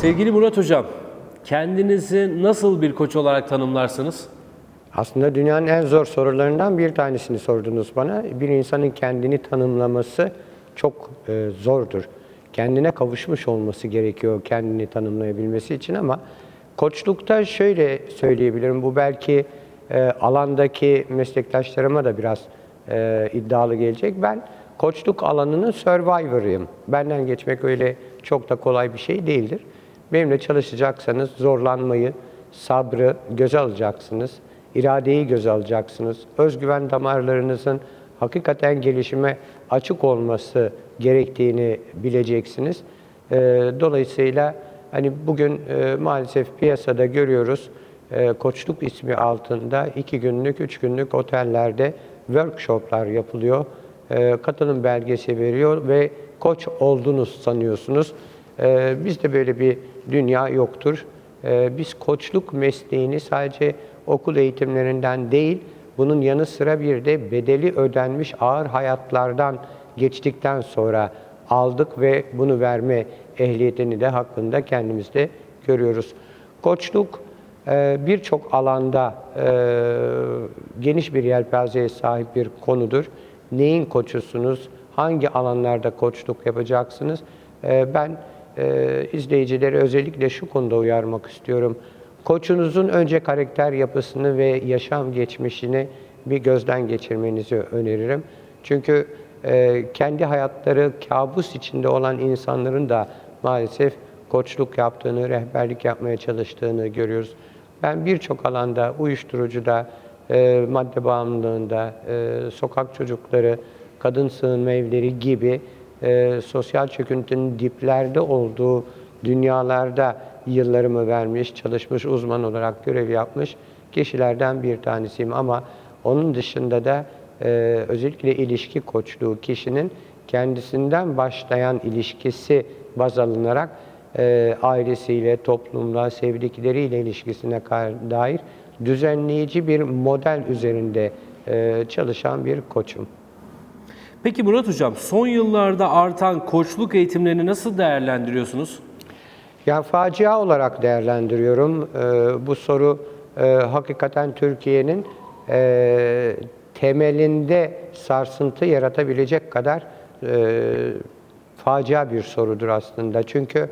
Sevgili Murat Hocam, kendinizi nasıl bir koç olarak tanımlarsınız? Aslında dünyanın en zor sorularından bir tanesini sordunuz bana. Bir insanın kendini tanımlaması çok e, zordur. Kendine kavuşmuş olması gerekiyor kendini tanımlayabilmesi için ama koçlukta şöyle söyleyebilirim. Bu belki e, alandaki meslektaşlarıma da biraz e, iddialı gelecek. Ben koçluk alanının survivor'ıyım. Benden geçmek öyle çok da kolay bir şey değildir. Benimle çalışacaksanız zorlanmayı, sabrı göze alacaksınız iradeyi göze alacaksınız. Özgüven damarlarınızın hakikaten gelişime açık olması gerektiğini bileceksiniz. Ee, Dolayısıyla hani bugün e, maalesef piyasada görüyoruz e, koçluk ismi altında iki günlük, üç günlük otellerde workshoplar yapılıyor. E, Katılım belgesi veriyor ve koç oldunuz sanıyorsunuz. E, Bizde böyle bir dünya yoktur. Ee, Biz koçluk mesleğini sadece okul eğitimlerinden değil, bunun yanı sıra bir de bedeli ödenmiş ağır hayatlardan geçtikten sonra aldık ve bunu verme ehliyetini de hakkında kendimizde görüyoruz. Koçluk e, birçok alanda e, geniş bir yelpazeye sahip bir konudur. Neyin koçusunuz? Hangi alanlarda koçluk yapacaksınız? E, Ben e, izleyicileri özellikle şu konuda uyarmak istiyorum. Koçunuzun önce karakter yapısını ve yaşam geçmişini bir gözden geçirmenizi öneririm. Çünkü e, kendi hayatları kabus içinde olan insanların da maalesef koçluk yaptığını, rehberlik yapmaya çalıştığını görüyoruz. Ben birçok alanda, uyuşturucuda, e, madde bağımlılığında, e, sokak çocukları, kadın sığınma evleri gibi e, sosyal çöküntünün diplerde olduğu dünyalarda yıllarımı vermiş, çalışmış, uzman olarak görev yapmış kişilerden bir tanesiyim. Ama onun dışında da e, özellikle ilişki koçluğu kişinin kendisinden başlayan ilişkisi baz alınarak e, ailesiyle, toplumla, sevdikleriyle ilişkisine dair düzenleyici bir model üzerinde e, çalışan bir koçum. Peki Murat Hocam, son yıllarda artan koçluk eğitimlerini nasıl değerlendiriyorsunuz? Ya facia olarak değerlendiriyorum. Ee, bu soru e, hakikaten Türkiye'nin e, temelinde sarsıntı yaratabilecek kadar e, facia bir sorudur aslında. Çünkü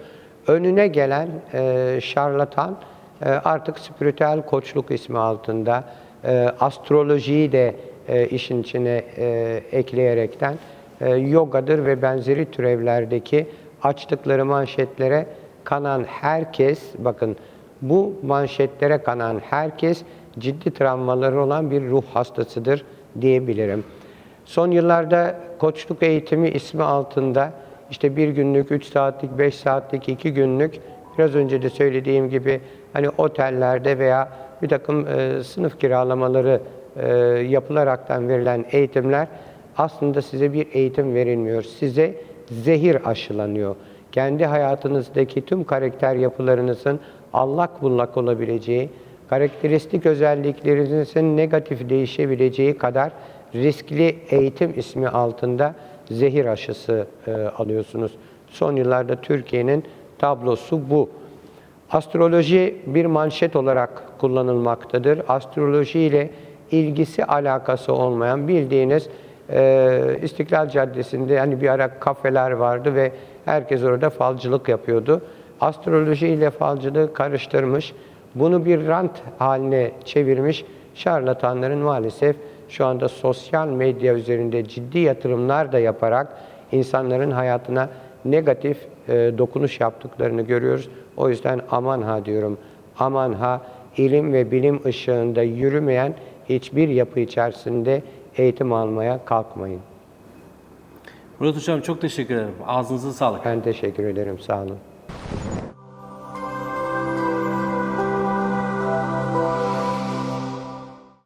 önüne gelen e, şarlatan e, artık spiritüel koçluk ismi altında e, astrolojiyi de e, işin içine e, ekleyerekten e, yogadır ve benzeri türevlerdeki açtıkları manşetlere kanan herkes, bakın bu manşetlere kanan herkes ciddi travmaları olan bir ruh hastasıdır diyebilirim. Son yıllarda koçluk eğitimi ismi altında işte bir günlük, üç saatlik, beş saatlik, iki günlük biraz önce de söylediğim gibi hani otellerde veya bir takım e, sınıf kiralamaları e, yapılaraktan verilen eğitimler aslında size bir eğitim verilmiyor. Size zehir aşılanıyor. Kendi hayatınızdaki tüm karakter yapılarınızın allak bullak olabileceği, karakteristik özelliklerinizin negatif değişebileceği kadar riskli eğitim ismi altında zehir aşısı e, alıyorsunuz. Son yıllarda Türkiye'nin tablosu bu. Astroloji bir manşet olarak kullanılmaktadır. Astroloji ile ilgisi alakası olmayan bildiğiniz e, İstiklal Caddesi'nde hani bir ara kafeler vardı ve herkes orada falcılık yapıyordu. Astroloji ile falcılığı karıştırmış, bunu bir rant haline çevirmiş şarlatanların maalesef şu anda sosyal medya üzerinde ciddi yatırımlar da yaparak insanların hayatına negatif e, dokunuş yaptıklarını görüyoruz. O yüzden aman ha diyorum. Aman ha ilim ve bilim ışığında yürümeyen hiçbir yapı içerisinde eğitim almaya kalkmayın. Murat Hocam çok teşekkür ederim. Ağzınıza sağlık. Ben teşekkür ederim. Sağ olun.